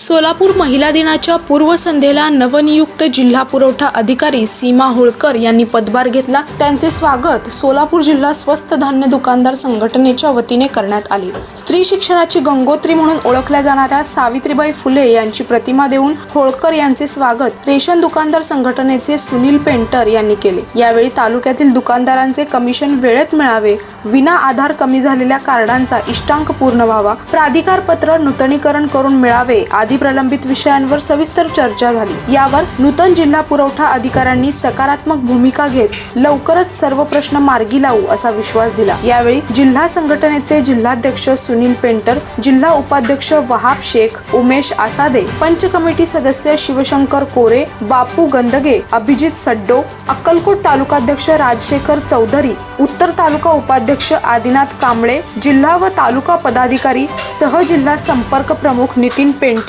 सोलापूर महिला दिनाच्या पूर्वसंध्येला नवनियुक्त जिल्हा पुरवठा अधिकारी सीमा होळकर यांनी पदभार घेतला. त्यांचे स्वागत सोलापूर जिल्हा स्वस्त धान्य दुकानदार संघटनेच्या वतीने करण्यात आले. स्त्री शिक्षणाची गंगोत्री म्हणून ओळखल्या जाणाऱ्या सावित्रीबाई फुले यांची प्रतिमा देऊन होळकर यांचे स्वागत रेशन दुकानदार संघटनेचे सुनील पेंटर यांनी केले. यावेळी तालुक्यातील दुकानदारांचे कमिशन वेळेत मिळावे विना आधार कमी झालेल्या कार्डांचा इष्टांक पूर्ण व्हावा प्राधिकार पत्र नूतनीकरण करून मिळावे आदी प्रलंबित विषयांवर सविस्तर चर्चा झाली. यावर नूतन जिल्हा पुरवठा अधिकाऱ्यांनी सकारात्मक भूमिका घेत लवकरच सर्व प्रश्न मार्गी लावू असा विश्वास दिला. यावेळी जिल्हा संघटनेचे जिल्हाध्यक्ष सुनील पेंटर जिल्हा उपाध्यक्ष वहाब शेख उमेश आसादे पंच कमिटी सदस्य शिवशंकर कोरे बापू गंदगे अभिजित सड्डो अक्कलकोट तालुकाध्यक्ष राजशेखर चौधरी उत्तर तालुका उपाध्यक्ष आदिनाथ कांबळे जिल्हा व तालुका पदाधिकारी सह जिल्हा संपर्क प्रमुख नितीन पेंटर